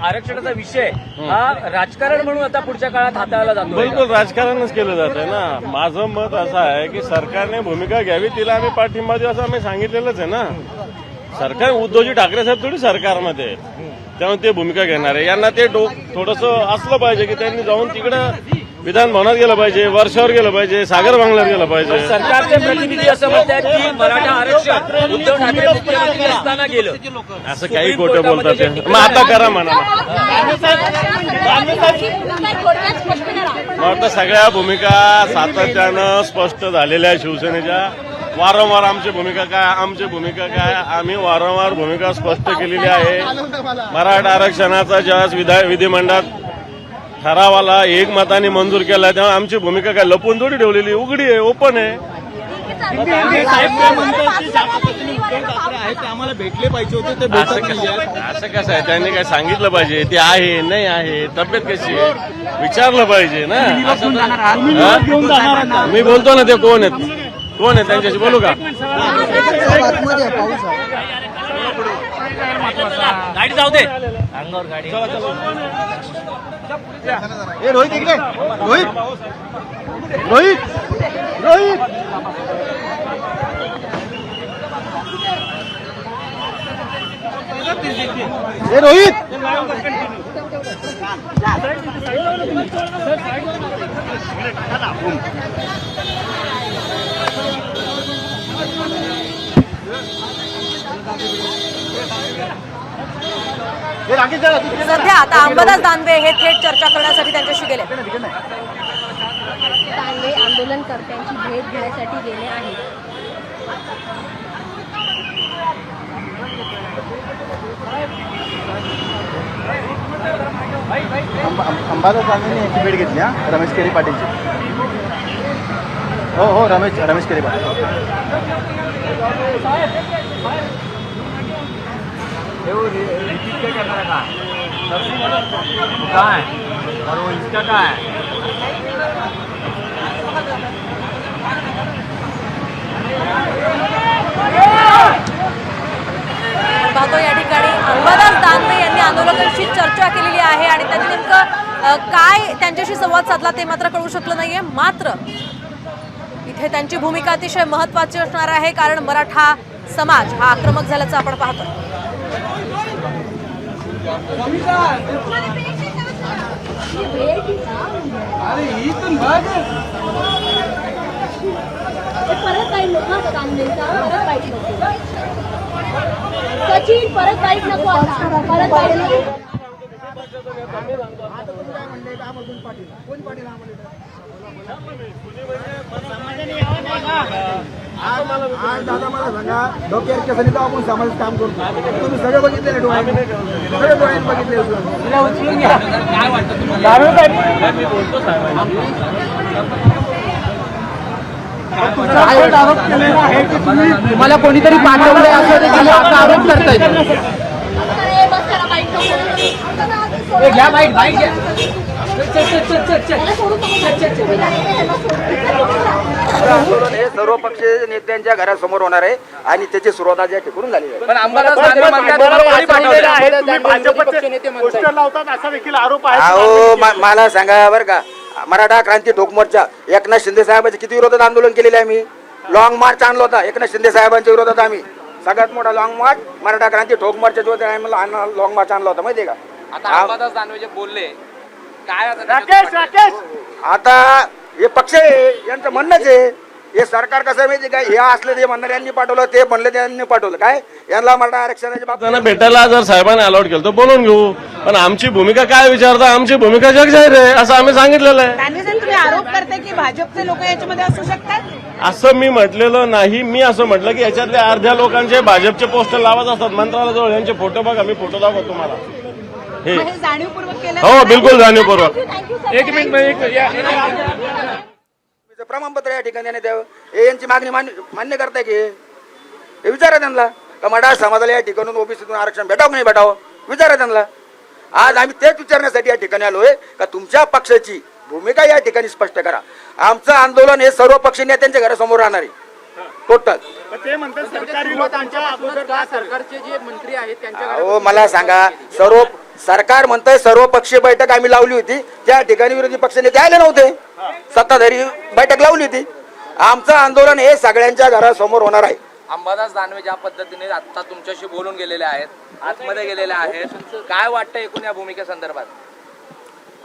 आरक्षणाचा विषय हा राजकारण म्हणून आता पुढच्या काळात हाताळला जातो बिलकुल राजकारणच केलं जात आहे ना. माझं मत असं आहे की सरकारने भूमिका घ्यावी तिला आम्ही पाठिंबा देऊ असं आम्ही सांगितलेलंच आहे ना. सरकार उद्धवजी ठाकरे साहेब थोडी सरकारमध्ये त्यामुळे ते भूमिका घेणार आहे. यांना ते डोक थोडस असलं पाहिजे की त्यांनी जाऊन तिकडं विधान भवनात गेलं पाहिजे वर्षावर गेलं पाहिजे सागर बांगल्यात गेलं पाहिजे. सरकारचे प्रतिनिधी असं म्हणतात की मराठा आरक्षण उद्धव ठाकरे मुख्यमंत्री असताना गेलं. असं काही खोटं बोलतात ते. मग आता करा म्हणा. मग आता सगळ्या भूमिका सातत्यानं स्पष्ट झालेल्या आहे शिवसेनेच्या. वारंवार आमची भूमिका काय आमची भूमिका काय आम्ही वारंवार भूमिका स्पष्ट केलेली आहे. मराठा आरक्षणाचा ज्यावेळेस विधा विधिमंडळात ठरावाला एक मताने मंजूर केला तेव्हा आमची भूमिका काय लपून थोडी ठेवलेली उघडी आहे ओपन आहे. आम्हाला भेटले पाहिजे होते ते असं कसं असं कसं आहे? त्यांनी काय सांगितलं पाहिजे? ते आहे नाही आहे? तब्येत कशी आहे? विचारलं पाहिजे ना? असं तर- हा? मी बोलतो ना ते कोण आहेत? कोण आहेत? त्यांच्याशी बोलू का? गाडी जाऊ दे अंगावर गाडी ए रोहित इकडे रोहित रोहित रोहित ए रोहित ए, राकेश दादा, तू तिकडे जा ना. सध्या आता अंबादास दानवे हे थेट चर्चा करण्यासाठी त्यांच्याशी गेले. दांडे आंदोलनकर्त्यांची भेट घेण्यासाठी गेले आहेत. अंब- अंबादास दानवेंनी यांची भेट घेतली हा? रमेश केरी पाटीलची. हो हो रमेश रमेश केरी पाटील. काय इसका पाहतो या ठिकाणी अंबादास दानवे यांनी आंदोलकांशी चर्चा केलेली आहे आणि त्यांनी नेमकं काय त्यांच्याशी संवाद साधला ते मात्र कळू शकलं नाहीये. मात्र इथे त्यांची भूमिका अतिशय महत्वाची असणार आहे कारण मराठा समाज हा आक्रमक झाल्याचं आपण पाहतो परत काही नको आता दांडेचा परत वाईट नको. सचिन परत वाईट नको आता. परत वाईट नको. आज दादा मला सांगा डोक्यावर केसाने तर आपण समाजात काम करतो. तुम्ही सगळं बघितले डोळ्याने सगळं डोळ्याने बघितले तुम्हाला? कोणीतरी पाठवलंय असं देखील आता आरोप नको घ्या बाईट बाईट घ्या. आंदोलन हे सर्व पक्षीय नेत्यांच्या घरासमोर होणार आहे आणि त्याची सुरुवात आज या ठिकाणून झालेली आहे. पण अंबादास दानवे म्हणतात तुम्हाला कोणी पाठवलंय? पोस्टर लावतात असा देखील आरोप आहे अहो मा- मला सांगा बरं का मराठा क्रांती ठोक मोर्चा एकनाथ शिंदे साहेबांच्या किती विरोधात आंदोलन केलेले आहे आम्ही लॉंग मार्च आणला होता एकनाथ शिंदे साहेबांच्या विरोधात आम्ही. सगळ्यात मोठा लॉंग मार्च मराठा क्रांती ठोक मोर्चाच्या विरोधात आम्ही लॉंग मार्च आणला होता माहितीये का? आता अंबादास दानवे जे बोलले. काय आता राकेश राकेश! आता हे पक्ष आहे यांचं म्हणणंच आहे. हे सरकार कसं आहे माहिती आहे का? हे असले ते म्हणणार यांनी पाठवलं ते म्हणले त्यांनी पाठवलं. काय? यांना मराठा आरक्षणाच्या बाबतीत त्यांना भेटायला जर साहेबांनी अलाउड केलं तर बोलून घेऊ. पण आमची भूमिका काय विचारता? आमची भूमिका जग जाहीर आहे असं आम्ही सांगितलेलं आहे. तुम्ही आरोप करताय की भाजपचे लोक याच्यामध्ये असू शकतात? असं मी म्हटलेलं नाही. मी असं म्हटलं की याच्यातल्या अर्ध्या लोकांचे भाजपचे पोस्टर लावत असतात. मंत्रालयाजवळ यांचे फोटो बघा मी फोटो दाखवतो तुम्हाला. हे. मग हे जाणीवपूर्वक केलं हो बिलकुल जाणीवपूर्वक. एक मिनिट तुमचं प्रमाणपत्र या ठिकाणी देण्यात यावं हे यांची मागणी मान्य मान्य करताय की? हे विचारा त्यांना. का मराठा समाजाला या ठिकाणून ओबीसीतून आरक्षण भेटावं की नाही भेटावं? विचारा त्यांना. आज आम्ही तेच विचारण्यासाठी या ठिकाणी आलोय का तुमच्या पक्षाची भूमिका या ठिकाणी स्पष्ट करा. आमचं आंदोलन हे सर्व पक्षी नेत्यांच्या घरासमोर राहणार आहे. टोटल. ते मला सांगा सर्व सरकार म्हणतंय सर्वपक्षीय बैठक आम्ही लावली होती. त्या ठिकाणी विरोधी पक्षनेते आले नव्हते. सत्ताधारी बैठक लावली होती. आमचं आंदोलन हे सगळ्यांच्या घरासमोर होणार आहे. अंबादास दानवे ज्या पद्धतीने आता तुमच्याशी बोलून गेलेले आहेत आतमध्ये गेलेले आहेत काय वाटतं एकूण या भूमिकेसंदर्भात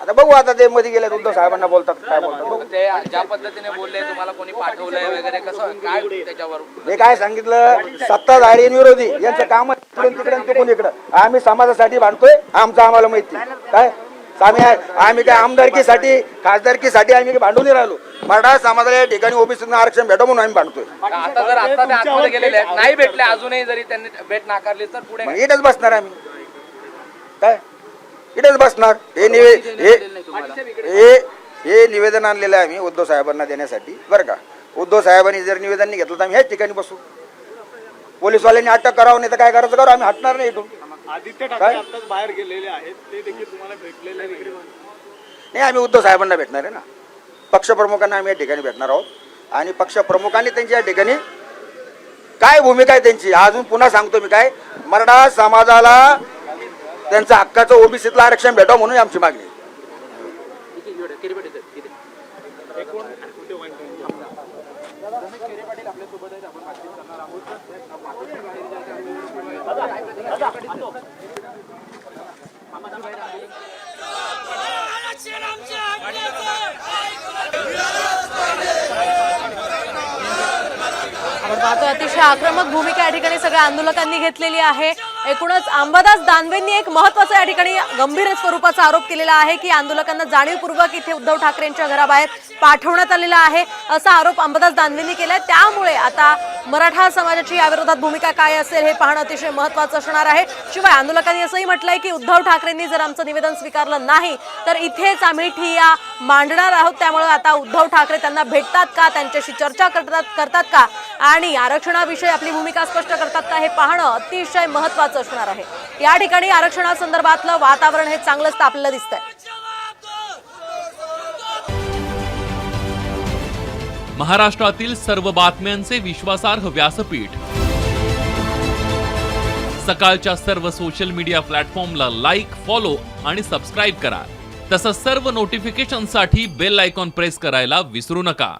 आता बघू आता ते मध्ये गेले उद्धव साहेबांना बोलतात काय बोलतात. ते ज्या पद्धतीने बोलले तुम्हाला कोणी पाठवलंय वगैरे कसं काय त्याच्यावर? मी काय सांगितलं सत्ताधारी आणि विरोधी यांचं काम इकडून तिकडे आणि तिकडून इकडं. आम्ही समाजासाठी भांडतोय आमचं आम्हाला माहिती. काय? आम्ही आम्ही काय आमदारकीसाठी खासदारकीसाठी आम्ही काही भांडून राहिलो. मराठा समाजाला या ठिकाणी ओबीसी आरक्षण भेटा म्हणून आम्ही भांडतोय. आता जर आता ते आतमध्ये गेलेले आहेत नाही भेटले अजूनही जरी त्यांनी भेट नाकारली तर पुढे मग इथेच बसणार आम्ही. काय? इथेच बसणार. हे निवे हे हे हे निवेदन आणलेलं आहे आम्ही उद्धव साहेबांना देण्यासाठी. बरं का? उद्धव साहेबांनी जर निवेदन नाही घेतलं तर आम्ही ह्याच ठिकाणी बसू. पोलीसवाल्यांनी अटक करावं नाही तर काय करायचं? करू आम्ही हटणार नाही इथून. आदित्य काय? ठाकरे आताच बाहेर गेलेले आहेत. ते देखील तुम्हाला भेटलेले नाही. नाही आम्ही उद्धव साहेबांना भेटणार आहे ना. पक्षप्रमुखांना आम्ही या ठिकाणी भेटणार आहोत. आणि पक्षप्रमुखांनी त्यांची या ठिकाणी काय भूमिका आहे त्यांची? अजून पुन्हा सांगतो मी काय. मराठा समाजाला त्यांचा हक्काचं ओबीसीतलं आरक्षण भेटावं म्हणून आमची मागणी आता अतिशय आक्रमक भूमिका या ठिकाणी सगळ्या आंदोलकांनी घेतलेली आहे. एकूणच अंबादास दानवेंनी एक महत्त्वाचा या ठिकाणी गंभीर स्वरूपाचा आरोप केलेला आहे की आंदोलकांना जाणीवपूर्वक इथे उद्धव ठाकरेंच्या घराबाहेर पाठवण्यात आलेला आहे असा आरोप अंबादास दानवेंनी केलाय. त्यामुळे आता मराठा समाजाची याविरोधात भूमिका काय असेल हे पाहणं अतिशय महत्वाचं असणार आहे. शिवाय आंदोलकांनी असंही म्हटलंय की उद्धव ठाकरेंनी जर आमचं निवेदन स्वीकारलं नाही तर इथेच आम्ही ठिया मांडणार आहोत. त्यामुळे आता उद्धव ठाकरे त्यांना भेटतात का? त्यांच्याशी चर्चा करतात करतात का? आणि आरक्षणाविषयी आपली भूमिका स्पष्ट करतात का हे पाहणं अतिशय महत्वाचं असणार आहे. या ठिकाणी आरक्षणासंदर्भातलं वातावरण हे चांगलंच तापलेलं दिसतंय. महाराष्ट्रातील सर्व बातम्यांचे विश्वासार्ह व्यासपीठ. सकाळच्या सर्व सोशल मीडिया प्लॅटफॉर्मला लाईक फॉलो आणि सबस्क्राईब करा. तसंच सर्व नोटिफिकेशनसाठी बेल आयकॉन प्रेस करायला विसरू नका.